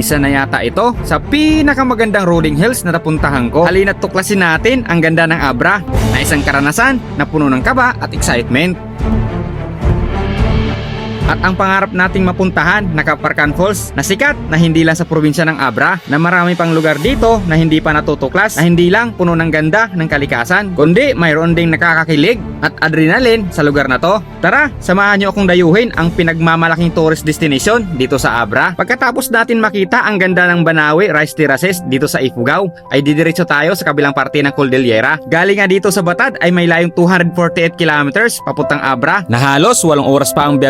Isa na yata ito sa pinakamagandang rolling hills na napuntahan ko. Halina't tuklasin natin ang ganda ng Abra na isang karanasan na puno ng kaba at excitement. At ang pangarap nating mapuntahan na Kaparkan Falls na sikat na hindi lang sa probinsya ng Abra na marami pang lugar dito na hindi pa natutuklas na hindi lang puno ng ganda ng kalikasan kundi mayroon ding nakakakilig at adrenaline sa lugar na to. Tara, samahan niyo akong dayuhin ang pinagmamalaking tourist destination dito sa Abra. Pagkatapos natin makita ang ganda ng Banawi Rice Terraces dito sa Ifugao ay didiretso tayo sa kabilang parte ng Cordillera. Galing nga dito sa Batad ay may layong 248 kilometers papuntang Abra na halos walong oras pa ang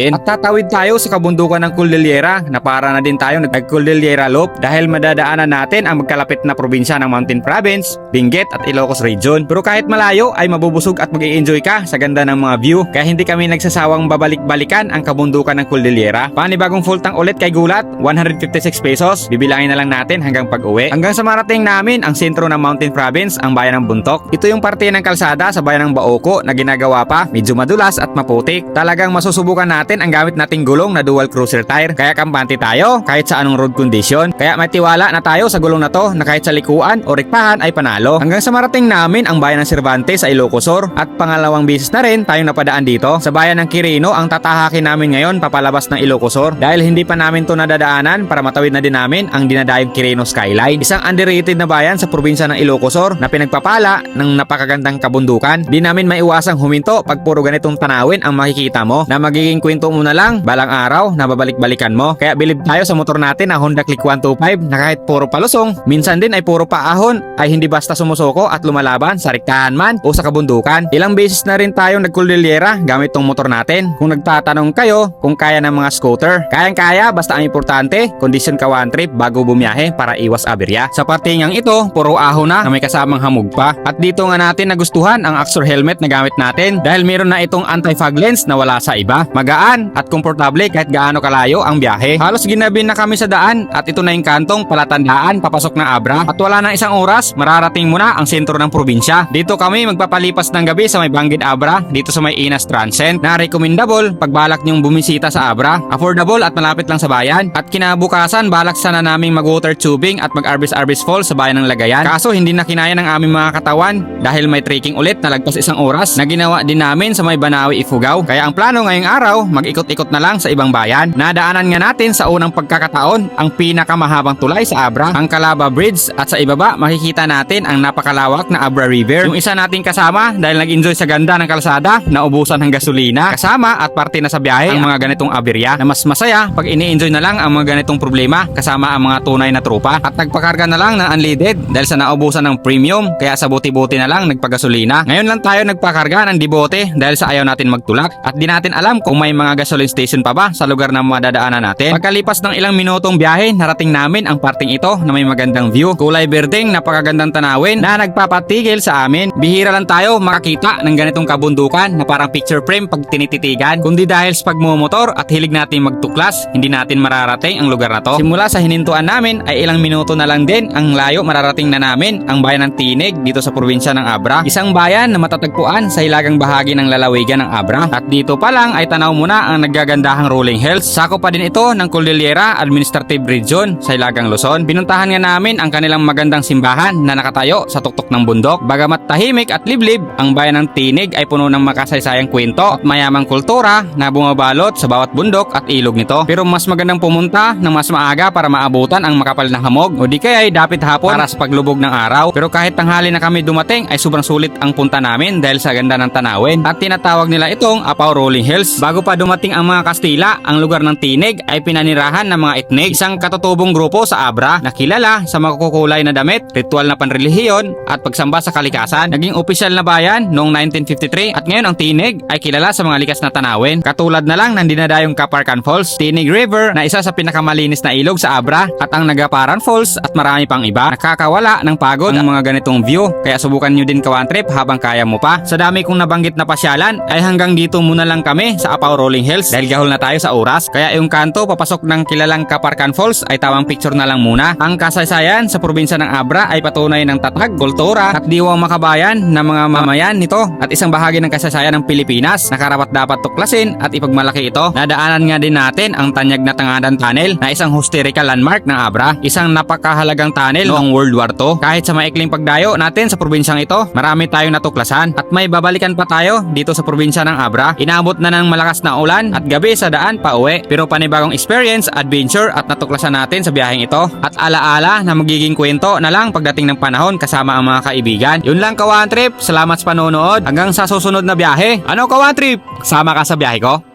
biyabiyahin. At tatawid tayo sa kabundukan ng Cordillera na para na din tayo nag-Cordillera Loop dahil madadaanan natin ang magkalapit na probinsya ng Mountain Province, Benguet at Ilocos Region. Pero kahit malayo ay mabubusog at mag enjoy ka sa ganda ng mga view kaya hindi kami nagsasawang babalik-balikan ang kabundukan ng Cordillera. Panibagong full tank ulit kay Gulat, 156 pesos. Bibilangin na lang natin hanggang pag-uwi. Hanggang sa marating namin ang sentro ng Mountain Province, ang bayan ng Buntok. Ito yung parte ng kalsada sa bayan ng Baoko na ginagawa pa, medyo madulas at maputik. Talagang masusubukan natin ang gamit nating gulong na dual cruiser tire. Kaya kampante tayo kahit sa anong road condition. Kaya may tiwala na tayo sa gulong na to na kahit sa likuan o rikpahan ay panalo. Hanggang sa marating namin ang bayan ng Cervantes sa Ilocosur at pangalawang bisis na rin tayong napadaan dito. Sa bayan ng Quirino ang tatahakin namin ngayon papalabas ng Ilocosur dahil hindi pa namin to nadadaanan para matawid na din namin ang dinadayong Quirino Skyline. Isang underrated na bayan sa probinsya ng Ilocosur na pinagpapala ng napakagandang kabundukan. Di namin maiwasang huminto pag puro ganitong tanawin ang makikita mo na magiging mo na lang balang araw na babalik-balikan mo. Kaya bilib tayo sa motor natin na Honda Click 125 na kahit puro palusong, minsan din ay puro paahon ay hindi basta sumusoko at lumalaban sa riktahan man o sa kabundukan. Ilang beses na rin tayong nagkulilyera gamit tong motor natin. Kung nagtatanong kayo kung kaya ng mga scooter, kayang-kaya basta ang importante, condition ka one trip bago bumiyahe para iwas aberya. Sa partingang ito, puro ahon na na may kasamang hamog pa. At dito nga natin nagustuhan ang Axor helmet na gamit natin dahil meron na itong anti-fog lens na wala sa iba. Magaan at komportable kahit gaano kalayo ang biyahe. Halos ginabi na kami sa daan at ito na yung kantong palatandaan papasok ng Abra. At wala na isang oras, mararating mo na ang sentro ng probinsya. Dito kami magpapalipas ng gabi sa may Banggit Abra, dito sa may Inas Transcend, na recommendable pag balak niyong bumisita sa Abra. Affordable at malapit lang sa bayan. At kinabukasan, balak sana naming mag-water tubing at mag-Arbis-Arbis Falls sa bayan ng Lagayan. Kaso hindi na kinaya ng aming mga katawan dahil may trekking ulit na lagpas isang oras na ginawa din namin sa may Banawi Ifugao. Kaya ang plano ngayong araw, mag-ikot-ikot na lang sa ibang bayan. Nadaanan nga natin sa unang pagkakataon ang pinakamahabang tulay sa Abra, ang Calaba Bridge at sa ibaba makikita natin ang napakalawak na Abra River. Yung isa nating kasama dahil nag-enjoy sa ganda ng kalsada, naubusan ng gasolina, kasama at parte na sa biyahe ang mga ganitong aberya na mas masaya pag ini-enjoy na lang ang mga ganitong problema kasama ang mga tunay na tropa at nagpakarga na lang ng unleaded dahil sa naubusan ng premium kaya sa buti-buti na lang nagpagasolina. Ngayon lang tayo nagpakarga ng dibote dahil sa ayaw natin magtulak at di natin alam kung may mga gasoline station pa ba sa lugar na madadaanan natin. Pagkalipas ng ilang minutong biyahe, narating namin ang parting ito na may magandang view. Kulay berdeng, napakagandang tanawin na nagpapatigil sa amin. Bihira lang tayo makakita ng ganitong kabundukan na parang picture frame pag tinititigan. Kundi dahil sa pagmumotor at hilig natin magtuklas, hindi natin mararating ang lugar na to. Simula sa hinintuan namin ay ilang minuto na lang din ang layo mararating na namin ang bayan ng Tinig dito sa probinsya ng Abra. Isang bayan na matatagpuan sa hilagang bahagi ng lalawigan ng Abra. At dito pa lang ay tanaw mo na ang naggagandahang rolling hills. Sako pa din ito ng Cordillera Administrative Region sa hilagang Luzon. Pinuntahan nga namin ang kanilang magandang simbahan na nakatayo sa tuktok ng bundok. Bagamat tahimik at liblib, ang bayan ng Tinig ay puno ng makasaysayang kwento at mayamang kultura na bumabalot sa bawat bundok at ilog nito. Pero mas magandang pumunta ng mas maaga para maabutan ang makapal na hamog o di kaya ay dapit hapon para sa paglubog ng araw. Pero kahit tanghali na kami dumating ay sobrang sulit ang punta namin dahil sa ganda ng tanawin. At tinatawag nila itong Apaw Rolling Hills. Bago pa dumating ang mga Kastila, ang lugar ng Tinig ay pinanirahan ng mga etnik. Isang katutubong grupo sa Abra na kilala sa makukulay na damit, ritual na panrelihiyon at pagsamba sa kalikasan. Naging opisyal na bayan noong 1953 at ngayon ang Tinig ay kilala sa mga likas na tanawin. Katulad na lang ng dinadayong Kaparkan Falls, Tinig River na isa sa pinakamalinis na ilog sa Abra at ang Nagaparan Falls at marami pang iba. Nakakawala ng pagod ang mga ganitong view kaya subukan nyo din kawan trip habang kaya mo pa. Sa dami kong nabanggit na pasyalan ay hanggang dito muna lang kami sa Apaw Rolling Hills dahil gahol na tayo sa oras. Kaya yung kanto papasok ng kilalang Kaparkan Falls ay tawang picture na lang muna. Ang kasaysayan sa probinsya ng Abra ay patunay ng tatag, kultura at diwang makabayan ng mga mamayan nito at isang bahagi ng kasaysayan ng Pilipinas na karapat dapat tuklasin at ipagmalaki ito. Nadaanan nga din natin ang Tanyag na Tangadan Tunnel na isang historical landmark ng Abra, isang napakahalagang tunnel noong World War II. Kahit sa maikling pagdayo natin sa probinsyang ito, marami tayong natuklasan at may babalikan pa tayo dito sa probinsya ng Abra. Inabot na ng malakas na ulan at gabi sa daan pa uwi. Pero panibagong experience, adventure at natuklasan natin sa biyaheng ito. At alaala na magiging kwento na lang pagdating ng panahon kasama ang mga kaibigan. Yun lang kawan trip. Salamat sa panonood. Hanggang sa susunod na biyahe. Ano kawan trip? Sama ka sa biyahe ko?